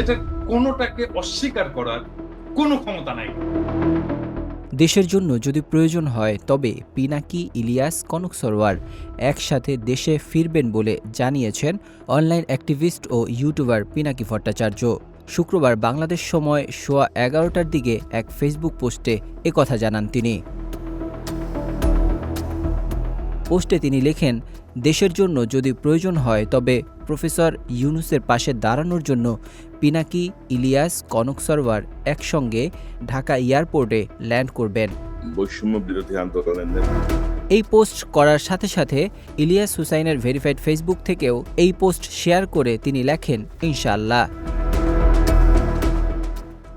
সেটা কোনোটাকে অস্বীকার করার কোনো ক্ষমতা নাই। দেশের জন্য যদি প্রয়োজন হয়, তবে পিনাকি, ইলিয়াস, কনক সরোয়ার একসাথে দেশে ফিরবেন বলে জানিয়েছেন অনলাইন অ্যাক্টিভিস্ট ও ইউটিউবার পিনাকি ভট্টাচার্য। শুক্রবার বাংলাদেশ সময় সোয়া এগারোটার দিকে এক ফেসবুক পোস্টে একথা জানান তিনি। পোস্টে তিনি লেখেন দেশের জন্য যদি প্রয়োজন হয় তবে প্রফেসর ইউনুসের পাশে দাঁড়ানোর জন্য পিনাকি ইলিয়াস কনক সরোয়ার একসঙ্গে ঢাকা এয়ারপোর্টে ল্যান্ড করবেন। বৈষম্য বিরোধী আন্দোলনের এই পোস্ট করার সাথে সাথে ইলিয়াস হুসাইনের ভেরিফাইড ফেসবুক থেকেও এই পোস্ট শেয়ার করে তিনি লেখেন ইনশাল্লাহ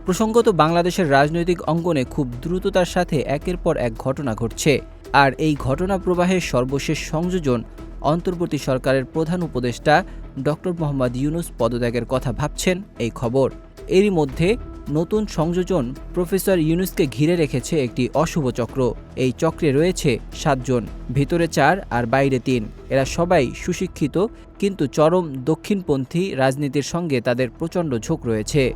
প্রসঙ্গত বাংলাদেশের রাজনৈতিক অঙ্গনে খুব দ্রুততার সাথে একের পর এক ঘটনা ঘটছে আর এই ঘটনা প্রবাহের সর্বশেষ সংযোজন অন্তর্বর্তী সরকারের প্রধান উপদেষ্টা ডক্টর মোহাম্মদ ইউনুস পদত্যাগের কথা ভাবছেন এই খবর। এরই মধ্যে নতুন সংযোজন প্রফেসর ইউনুসকে ঘিরে রেখেছে একটি অশুভ চক্র। এই চক্রে রয়েছে সাতজন ভিতরে চার আর বাইরে তিন। এরা সবাই সুশিক্ষিত, কিন্তু চরম দক্ষিণপন্থী রাজনীতির সঙ্গে তাদের প্রচণ্ড ঝোঁক রয়েছে।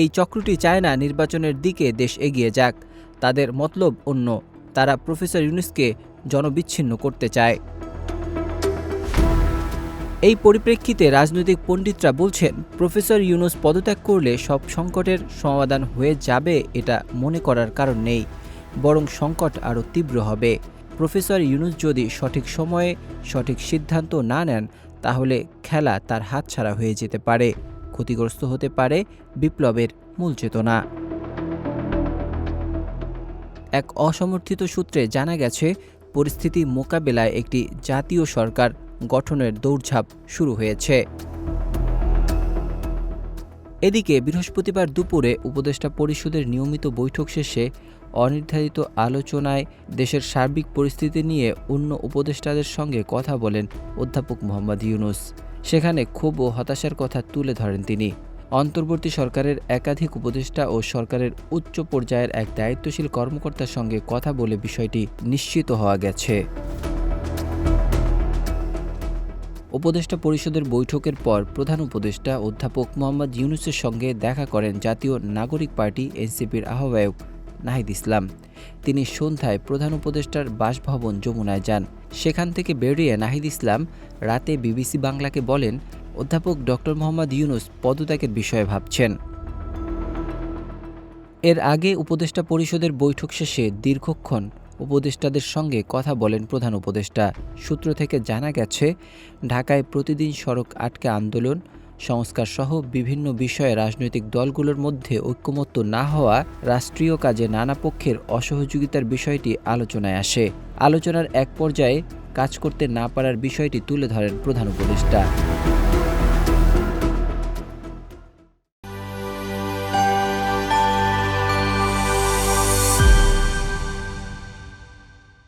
এই চক্রটি চায় না নির্বাচনের দিকে দেশ এগিয়ে যাক। তাদের মতলব অন্য। তারা প্রফেসর ইউনুসকে জনবিচ্ছিন্ন করতে চায়। এই পরিপ্রেক্ষিতে রাজনৈতিক পণ্ডিতরা বলছেন, প্রফেসর ইউনুস পদত্যাগ করলে সব সংকটের সমাধান হয়ে যাবে এটা মনে করার কারণ নেই, বরং সংকট আরও তীব্র হবে। প্রফেসর ইউনুস যদি সঠিক সময়ে সঠিক সিদ্ধান্ত না নেন, তাহলে খেলা তার হাতছাড়া হয়ে যেতে পারে, ক্ষতিগ্রস্ত হতে পারে, বিপ্লবের মূল চেতনা। এক অসমর্থিত সূত্রে জানা গেছে পরিস্থিতি মোকাবেলায় একটি জাতীয় সরকার গঠনের দৌড়ঝাঁপ শুরু হয়েছে। এদিকে বৃহস্পতিবার দুপুরে উপদেষ্টা পরিষদের নিয়মিত বৈঠক শেষে অনির্ধারিত আলোচনায় দেশের সার্বিক পরিস্থিতি নিয়ে অন্য উপদেষ্টাদের সঙ্গে কথা বলেন অধ্যাপক মোহাম্মদ ইউনুস। সেখানে ক্ষোভ ও হতাশার কথা তুলে ধরেন তিনি। অন্তর্বর্তী সরকারের একাধিক উপদেষ্টা ও সরকারের উচ্চ পর্যায়ের এক দায়িত্বশীল কর্মকর্তার সঙ্গে কথা বলে বিষয়টি নিশ্চিত হওয়া গেছে। উপদেষ্টা পরিষদের বৈঠকের পর প্রধান উপদেষ্টা অধ্যাপক মোহাম্মদ ইউনুসের সঙ্গে দেখা করেন জাতীয় নাগরিক পার্টি এনসিপির আহ্বায়ক নাহিদ ইসলাম। তিনি সন্ধ্যায় প্রধান উপদেষ্টার বাসভবন যমুনায় যান। সেখান থেকে বেরিয়ে নাহিদ ইসলাম রাতে বিবিসি বাংলাকে বলেন অধ্যাপক ডক্টর মোহাম্মদ ইউনুস পদত্যাগের বিষয়ে ভাবছেন। এর আগে উপদেষ্টা পরিষদের বৈঠক শেষে দীর্ঘক্ষণ উপদেষ্টাদের সঙ্গে কথা বলেন প্রধান উপদেষ্টা। সূত্র থেকে জানা গেছে, ঢাকায় প্রতিদিন সড়ক আটকে আন্দোলন, সংস্কার সহ বিভিন্ন বিষয়ে রাজনৈতিক দলগুলোর মধ্যে ঐক্যমত্য না হওয়া রাষ্ট্রীয় কাজে নানা পক্ষের অসহযোগিতার বিষয়টি আলোচনায় আসে। আলোচনার এক পর্যায়ে কাজ করতে না পারার বিষয়টি তুলে ধরেন প্রধান উপদেষ্টা।